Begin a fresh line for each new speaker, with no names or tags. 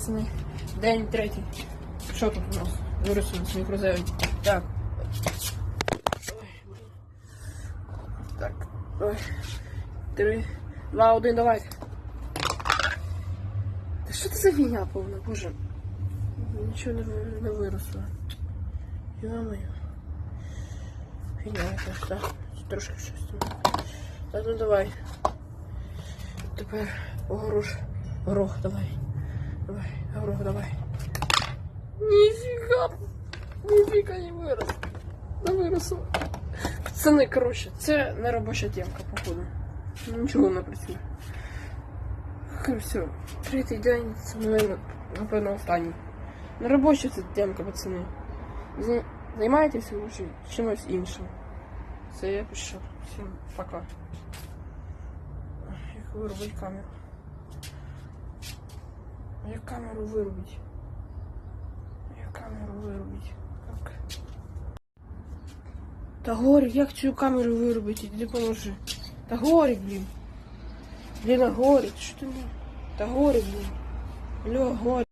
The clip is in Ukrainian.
пацани. День третій. Що тут у нас? Свій крузевий. Так. Ой. Так. Ой. Три, два, один, давайте. Та що це за фігня повна, боже? Нічого не, не виросло. Йо-моє. Фігня якась, так. Трошки щось там. Та ну давай. Тепер огорош. Горох, давай. Давай, горох, давай. Ніфіга! Ніфіга не вирос. Не виросло. Пацани, коротше, це не робоча темка, походу. Нічого не працює. Все, третій день, це, напевно, напевно, останній. Не робоча це темка, пацани. Зай- Займайтеся лучше чимось іншим. Це я пішов. Всім пока. Як вирубить камеру? Як камеру вирубить? Як камеру вирубить? Так. Та Горик, як цю камеру вирубити? Іди поможи. Та Горик, блін. Блін, Горик, що ти не? Та Горик, блін. Алло, Горик.